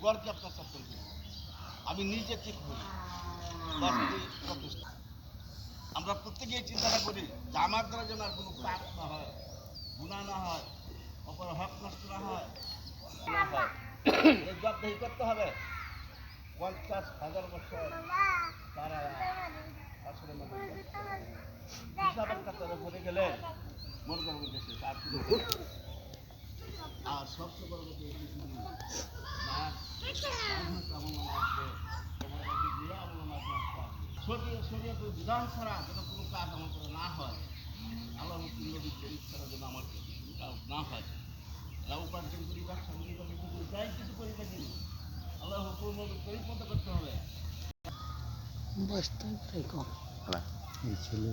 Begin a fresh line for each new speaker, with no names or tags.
আপনার চাপ্পল করি আমি নিজে ঠিক করি আমরা প্রত্যেকেই চিন্তাটা করি যে আমার দ্বারা যেন আর কোনো পাপ না হয় গুণা না হয়, অপর হক নষ্ট না হয় না হয়। এই জবাবদাহি করতে হবে। পঞ্চাশ হাজার বছর তারা আসলে হিসাবের গেলে মনে করব আর আর সবচেয়ে বড় কথা শরীরে শরীরে তো বিধান ছাড়া যেন কোনো কাজ আমার করে না হয় আল্লাহ নবীর শরীর ছাড়া যেন আমার কাজ না হয় এরা উপার্জন করি ব্যবসা করি যাই কিছু করি না আল্লাহ হুকুম মতো করতে হবে
ছিল